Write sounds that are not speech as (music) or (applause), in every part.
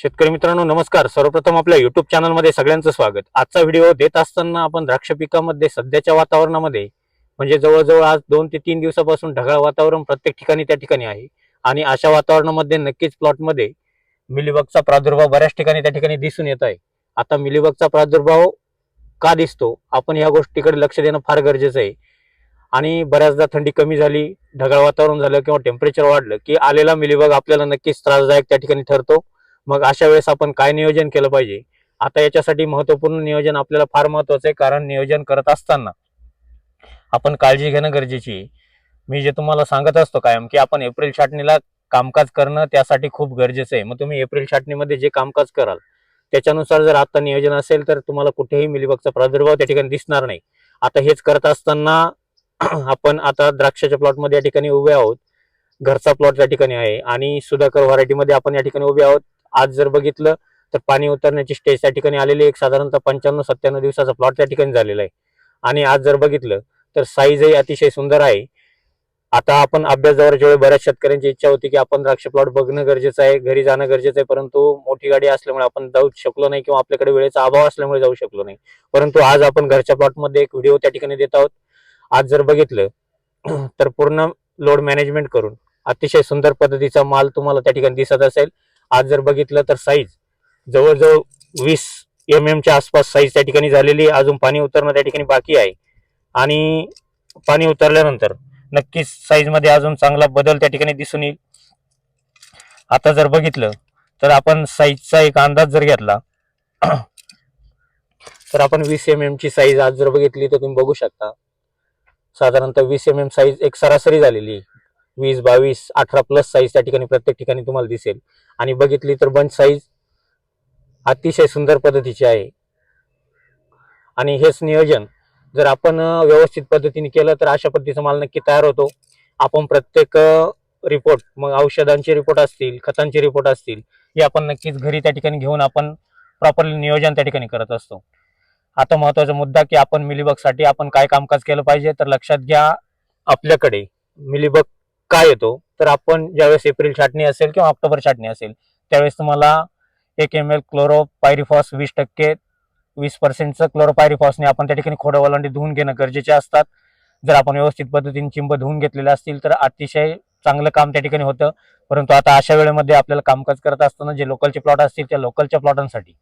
शेतकरी मित्रांनो नमस्कार. सर्वप्रथम आपल्या युट्यूब चॅनलमध्ये सगळ्यांचं स्वागत. आजचा व्हिडिओ देत असताना आपण द्राक्ष पिकामध्ये सध्याच्या वातावरणामध्ये म्हणजे जवळजवळ आज दोन ते तीन दिवसापासून ढगाळ वातावरण प्रत्येक ठिकाणी त्या ठिकाणी आहे. आणि अशा वातावरणामध्ये नक्कीच प्लॉटमध्ये मिलीबगचा प्रादुर्भाव बऱ्याच ठिकाणी त्या ठिकाणी दिसून येत आहे. आता मिलीबगचा प्रादुर्भाव का दिसतो? आपण या गोष्टीकडे लक्ष देणं फार गरजेचं आहे. आणि बऱ्याचदा थंडी कमी झाली ढगाळ वातावरण झालं किंवा टेम्परेचर वाढलं की आलेला मिलीबग आपल्याला नक्कीच त्रासदायक त्या ठिकाणी ठरतो. मग अशा वेळेस आपण काय नियोजन केलं पाहिजे? आता याच्यासाठी महत्त्वपूर्ण नियोजन आपल्याला फार महत्वाचं आहे कारण नियोजन करत असताना आपण काळजी घेणं गरजेची आहे. मी जे तुम्हाला सांगत असतो कायम की आपण एप्रिल छाटणीला कामकाज करणं त्यासाठी खूप गरजेचं आहे. मग तुम्ही एप्रिल छाटणीमध्ये जे कामकाज कराल त्याच्यानुसार जर आता नियोजन असेल तर तुम्हाला कुठेही मिलीबगचा प्रादुर्भाव त्या ठिकाणी दिसणार नाही. आता हेच करत असताना (clears throat) आपण आता द्राक्षाच्या प्लॉटमध्ये या ठिकाणी उभे आहोत. घरचा प्लॉट त्या ठिकाणी आहे आणि सुधाकर व्हरायटीमध्ये आपण या ठिकाणी उभे आहोत. आज जर बघितलं तर पाणी उतरण्याची स्टेज त्या ठिकाणी आलेली एक साधारणतः पंच्याण्णव सत्त्याण्णव दिवसाचा प्लॉट त्या ठिकाणी झालेला आहे. आणि आज जर बघितलं तर साईजही अतिशय सुंदर आहे. आता आपण अभ्यास जवळच्या वेळी बऱ्याच शेतकऱ्यांची इच्छा होती की आपण द्राक्ष प्लॉट बघणं गरजेचं आहे घरी जाणं गरजेचं आहे परंतु मोठी गाडी असल्यामुळे आपण जाऊ शकलो नाही किंवा आपल्याकडे वेळेचा अभाव असल्यामुळे जाऊ शकलो नाही. परंतु आज आपण घरच्या प्लॉटमध्ये एक व्हिडिओ त्या ठिकाणी देत आहोत. आज जर बघितलं तर पूर्ण लोड मॅनेजमेंट करून अतिशय सुंदर पद्धतीचा माल तुम्हाला त्या ठिकाणी दिसत असेल. आज जर बघितलं तर साईज जवळजवळ वीस एम एमच्या आसपास साईज त्या ठिकाणी झालेली अजून पाणी उतरणं त्या ठिकाणी बाकी आहे. आणि पाणी उतरल्यानंतर नक्कीच साईजमध्ये अजून चांगला बदल त्या ठिकाणी दिसून येईल. आता जर बघितलं तर आपण साईजचा एक अंदाज जर घेतला तर आपण वीस एम एमची साईज आज जर बघितली तर तुम्ही बघू शकता. साधारणतः वीस एम एम साईज एक सरासरी झालेली आहे. वीस बावीस अठरा प्लस साईज त्या ठिकाणी प्रत्येक ठिकाणी तुम्हाला दिसेल. आणि बघितली तर बंच साईज अतिशय सुंदर पद्धतीची आहे. आणि हेच नियोजन जर आपण व्यवस्थित पद्धतीने केलं तर अशा पद्धतीचा माल नक्की तयार होतो. आपण प्रत्येक रिपोर्ट मग औषधांचे रिपोर्ट असतील खतांचे रिपोर्ट असतील हे आपण नक्कीच घरी त्या ठिकाणी घेऊन आपण प्रॉपरली नियोजन त्या ठिकाणी करत असतो. आता महत्त्वाचा मुद्दा की आपण मिलीबगसाठी आपण काय कामकाज केलं पाहिजे तर लक्षात घ्या आपल्याकडे मिलीबग काय येतो? तर आपण ज्यावेळेस एप्रिल छाटणी असेल किंवा ऑक्टोबर छाटणी असेल त्यावेळेस तुम्हाला एक एम एल क्लोरोपायरिफॉस वीस टक्के वीस पर्सेंटचं क्लोरोपायरिफॉसने आपण त्या ठिकाणी खोडं वलांडी धुवून घेणं गरजेचे असतात. जर आपण व्यवस्थित पद्धतीने चिंब धुवून घेतलेले असतील तर अतिशय चांगलं काम त्या ठिकाणी होतं. परंतु आता अशा वेळेमध्ये आपल्याला कामकाज करत असताना जे लोकलचे प्लॉट असतील त्या लोकलच्या प्लॉटांसाठी.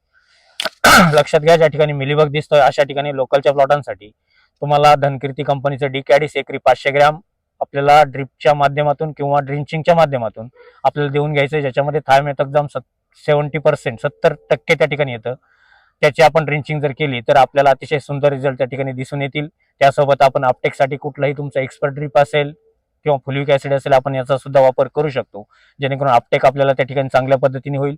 (clears throat) लक्षात घ्या ज्या ठिकाणी मिलीबग दिसतोय अशा ठिकाणी लोकलच्या प्लॉटांसाठी तुम्हाला धनकीर्ती कंपनीचं डी कॅडी सेकरी पाचशे ग्रॅम आपल्याला ड्रिपच्या माध्यमातून किंवा ड्रिंचिंगच्या माध्यमातून आपल्याला देऊन घ्यायचं आहे ज्याच्यामध्ये थायमेथक्झाम सेवन्टी पर्सेंट सत्तर टक्के त्या ठिकाणी येतं. त्याची आपण ड्रिंचिंग जर केली तर आपल्याला अतिशय सुंदर रिझल्ट त्या ठिकाणी दिसून येतील. त्यासोबत आपण अपटेकसाठी कुठलाही तुमचा एक्सपर्ट ड्रिप असेल किंवा फुलिक ऍसिड असेल आपण याचा सुद्धा वापर करू शकतो. जेणेकरून अपटेक आपल्याला त्या ठिकाणी चांगल्या पद्धतीने होईल.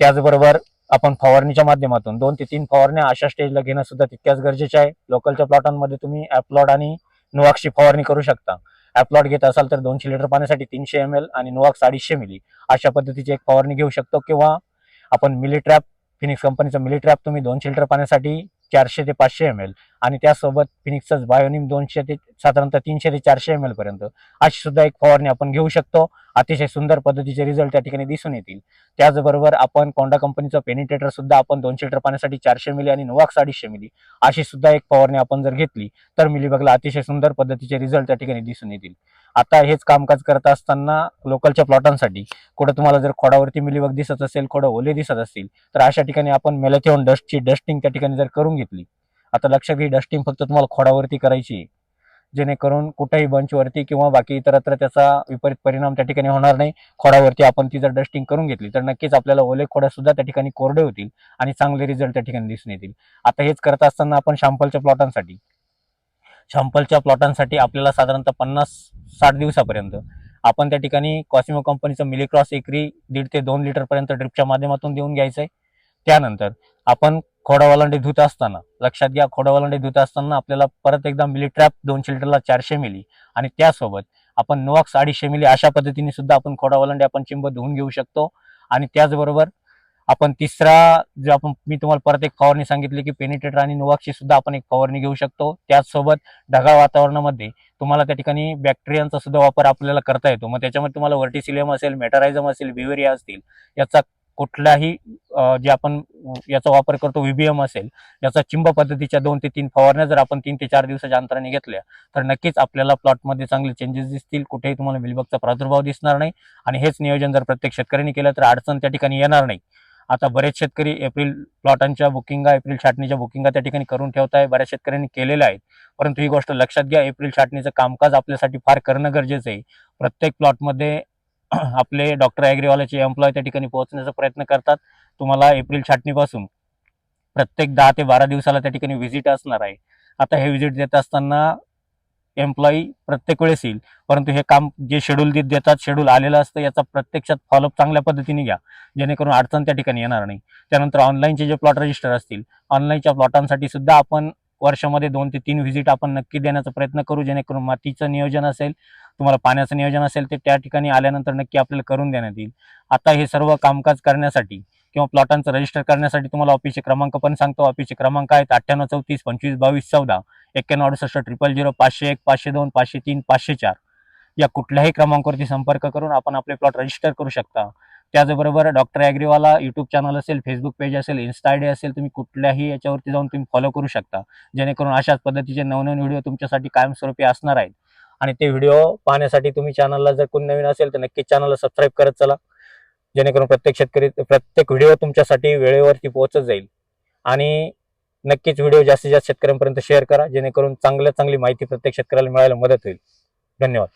त्याचबरोबर आपण फवारणीच्या माध्यमातून दोन ते तीन फवारण्या अशा स्टेजला घेणं सुद्धा तितक्याच गरजेचे आहे. लोकलच्या प्लॉटांमध्ये तुम्ही ॲप्लॉड आणि नुवाक्षी फवारणी करू शकता. ॲप्लॉट घेत असाल तर दोनशे लिटर पाण्यासाठी तीनशे एम एल आणि नुवाक्स अडीचशे मिली अशा पद्धतीची एक फवारणी घेऊ शकतो. किंवा आपण मिली ट्रॅप फिनिक्स कंपनीचा मिली ट्रॅप तुम्ही दोनशे लिटर पाण्यासाठी चारशे ते पाचशे एम एल आणि त्यासोबत फिनिक्सच बायोनिम दोनशे ते साधारणतः तीनशे ते चारशे एम एल पर्यंत. अशी सुद्धा एक फवारणी आपण घेऊ शकतो. अतिशय सुंदर पद्धतीचे रिझल्ट त्या ठिकाणी दिसून येतील. त्याचबरोबर आपण कोंडा कंपनीचं पेनिटेटर सुद्धा आपण दोनशे लिटर पाण्यासाठी चारशे मिली आणि नोवाक्स अडीचशे मिली अशी सुद्धा एक फवारणी आपण जर घेतली तर मिलीबगला अतिशय सुंदर पद्धतीचे रिझल्ट त्या ठिकाणी दिसून येतील. आता हेच कामकाज करत असताना लोकलच्या प्लॉटांसाठी कुठं तुम्हाला जर खोडावरती मिलीबग दिसत असेल खोडं ओले दिसत असतील तर अशा ठिकाणी आपण मेलेथिओन डस्टची डस्टिंग त्या ठिकाणी जर करून घेतली आता लक्षात घे डस्टिंग फक्त तुम्हाला खोडावरती करायची आहे. जेणेकरून कुठेही बंचवरती किंवा बाकी इतरत्र त्याचा विपरीत परिणाम त्या ठिकाणी होणार नाही खोडावरती आपण ती जर डस्टिंग करून घेतली तर नक्कीच आपल्याला ओले खोडा सुद्धा त्या ठिकाणी कोरडे होतील आणि चांगले रिझल्ट त्या ठिकाणी दिसून येतील आता हेच करत असताना आपण शॅम्पलच्या प्लॉटांसाठी छंपलच्या प्लॉटांसाठी आपल्याला साधारणतः पन्नास साठ दिवसापर्यंत. आपण त्या ठिकाणी कॉसिमो कंपनीचं मिलिक्रॉस एकरी दीड ते दोन लिटरपर्यंत ड्रिपच्या माध्यमातून देऊन घ्यायचं आहे त्यानंतर आपण खोडावालांडी धुत असताना लक्षात घ्या खोडावालांडी धुत असताना आपल्याला परत एकदा मिली ट्रॅप दोनशे लिटरला चारशे मिली आणि त्यासोबत आपण नोवाक्स अडीचशे मिली अशा पद्धतीने सुद्धा आपण खोडावालांडी आपण चिंब धुवून घेऊ शकतो. आणि त्याचबरोबर आपण तिसरा जो आपण मी तुम्हाला परत एक फवारणी सांगितली की पेनिटेटर आणि नोवाक्सची सुद्धा आपण एक फवारणी घेऊ शकतो. त्याचसोबत ढगाळ वातावरणामध्ये तुम्हाला त्या ठिकाणी बॅक्टेरियांचा सुद्धा वापर आपल्याला करता येतो. मग त्याच्यामध्ये तुम्हाला वर्टिसिलियम असेल मेटारायझम असेल बिवेरिया असतील याचा कुठलाही जे आपण याचा वापर करतो व्हीबीएम असेल याचा चिंब पद्धतीच्या दोन ते तीन फवारण्या जर आपण तीन ते चार दिवसाच्या अंतराने घेतल्या तर नक्कीच आपल्याला प्लॉटमध्ये चांगले चेंजेस दिसतील. कुठेही तुम्हाला मिलबगचा प्रादुर्भाव दिसणार नाही. आणि हेच नियोजन जर प्रत्येक शेतकऱ्यांनी केलं तर अडचण त्या ठिकाणी येणार नाही. आता बरेच शेतकरी एप्रिल प्लॉटांच्या बुकिंगा एप्रिल छाटणीच्या बुकिंगा त्या ठिकाणी करून ठेवत आहे बऱ्याच शेतकऱ्यांनी केलेल्या आहेत. परंतु ही गोष्ट लक्षात घ्या एप्रिल छाटणीचं कामकाज आपल्यासाठी फार करणं गरजेचं आहे. प्रत्येक प्लॉटमध्ये (clears throat) आपले डॉक्टर ॲग्रीवाल्याचे एम्प्लॉय त्या ठिकाणी पोहोचण्याचा प्रयत्न करतात. तुम्हाला एप्रिल छाटणीपासून प्रत्येक दहा ते बारा दिवसाला त्या ठिकाणी व्हिजिट असणार आहे. आता हे व्हिजिट देत असताना एम्प्लॉई प्रत्येक वेळेस येईल. परंतु हे काम जे शेड्यूल देत देतात शेड्यूल आलेलं असतं याचा प्रत्यक्षात फॉलोअप चांगल्या पद्धतीने घ्या. जेणेकरून अडचण त्या ठिकाणी येणार नाही. त्यानंतर ऑनलाईनचे जे प्लॉट रजिस्टर असतील ऑनलाईनच्या प्लॉटांसाठी सुद्धा आपण वर्षामध्ये दोन ते तीन व्हिजिट आपण नक्की देण्याचा प्रयत्न करू. जेणेकरून मातीचं नियोजन असेल तुम्हाला पाण्याचं नियोजन असेल ते त्या ठिकाणी आल्यानंतर नक्की आपल्याला करून देण्यात येईल. आता हे सर्व कामकाज करण्यासाठी किंवा प्लॉटांचं रजिस्टर करण्यासाठी तुम्हाला ऑफिसचे क्रमांक पण सांगतो. ऑफिसचे क्रमांक आहेत अठ्ठ्याण्णव चौतीस पंचवीस बावीस चौदा. एक्क्याण्णव अडुसष्ट ट्रिपल झिरो पाचशे एक पाचशे दोन पाचशे तीन पाचशे चार. या कुठल्याही क्रमांकावरती संपर्क करून आपण आपले प्लॉट रजिस्टर करू शकता. त्याचबरोबर डॉक्टर ॲग्रीवाला यूट्यूब चॅनल असेल फेसबुक पेज असेल इन्स्टा आय डी असेल तुम्ही कुठल्याही याच्यावरती जाऊन तुम्ही फॉलो करू शकता. जेणेकरून अशाच पद्धतीचे नवनवीन व्हिडिओ तुमच्यासाठी कायमस्वरूपी असणार आहेत. आणि ते व्हिडिओ पाहण्यासाठी तुम्ही चॅनलला जर कोणी नवीन असेल तर नक्कीच चॅनलला सबस्क्राईब करत चला. जेणेकरून प्रत्येक शेतकरी प्रत्येक व्हिडिओ तुमच्यासाठी वेळेवरती पोहोचत जाईल. आणि नक्कीच व्हिडिओ जास्तीत जास्त शेतकऱ्यांपर्यंत शेअर करा जेणेकरून चांगल्या चांगली माहिती प्रत्येक शेतकऱ्याला मिळायला मदत होईल. धन्यवाद.